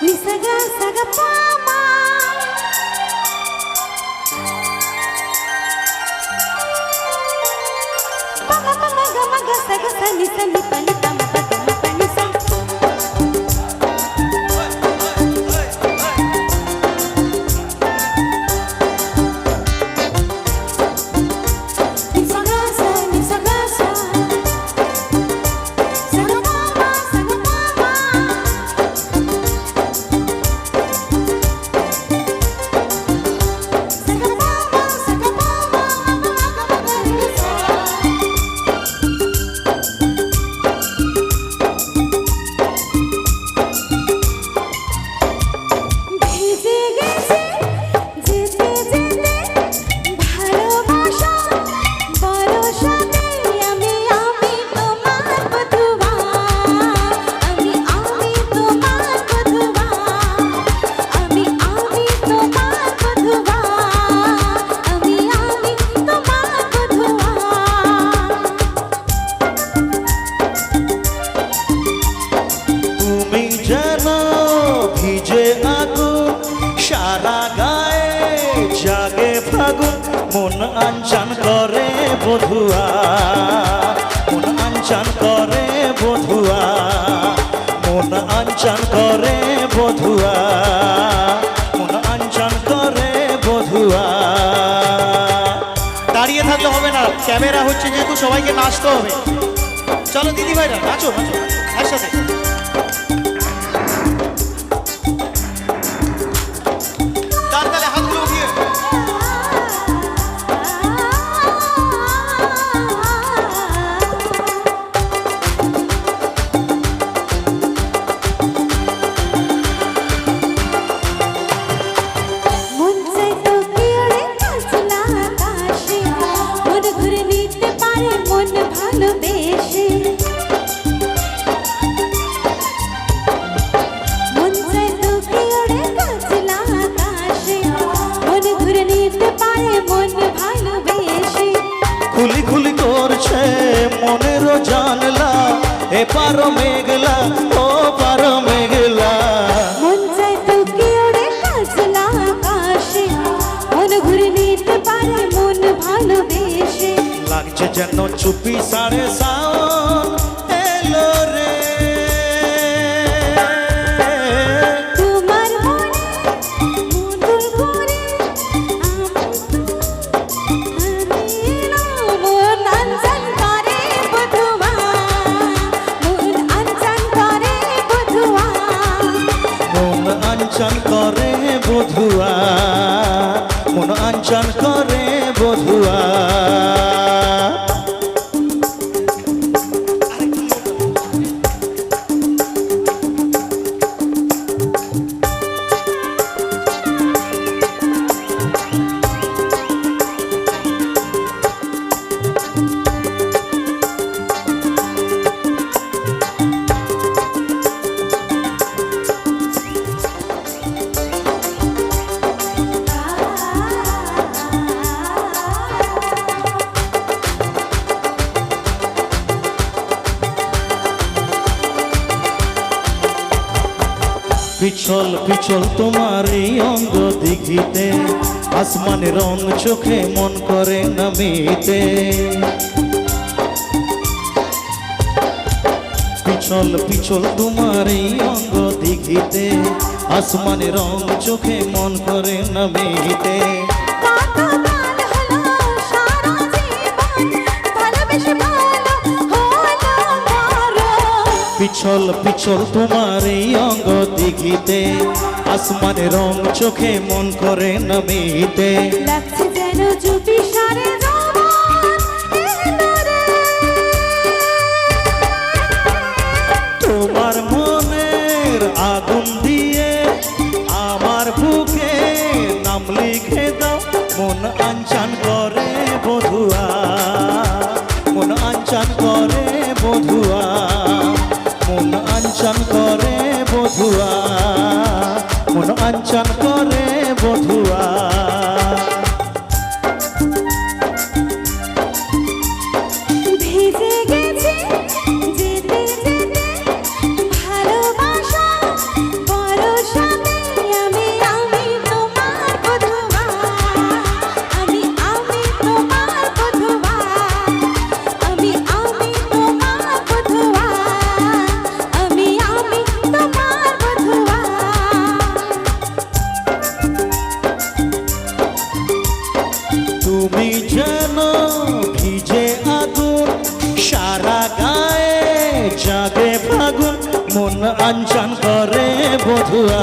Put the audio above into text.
விசக சகப்பாமா மக மக மக சக சனி சனி பலிதம் মন আনচান করে বধুয়া। মন আনচান করে বধুয়া। মন আনচান করে বধুয়া। মন আনচান করে বধুয়া। দাঁড়িয়ে থাকলে হবে না, ক্যামেরা হচ্ছে যেহেতু সবাইকে নাচতে হবে। চলো দিদি ভাইরা, নাচো একসাথে। তার তালে হাতগুলো খুলি খুলি করছে মনেরও জানলা। এ পার মেঘলা। ও পার মেঘলা লাগছে যেন চুপি সাড়ে সাউন আঞ্চন করে বধুয়া মন আঞ্চন করে বধুয়া। পিছল পিছল তোমার এই অঙ্গ দিঘিতে, আসমানের রং চোখে মন করে নামিতে। পিছল পিছল তোমার এই অঙ্গ দিঘিতে, আসমানের রং চোখে মন করে নামিতে। পিছল পিছল তোমার এই অঙ্গ দিঘিতে আসমানে রং চোখে মন করে নামিতে। লাগছে যেন সারে তোমার মনের আগুন দিয়ে আমার বুকে নাম লিখে দাও মন আঞ্চান করে বধুয়া। মন আঞ্চান করে বধুয়া। আঞ্চান করে মন আঞ্চান করে বধুয়া।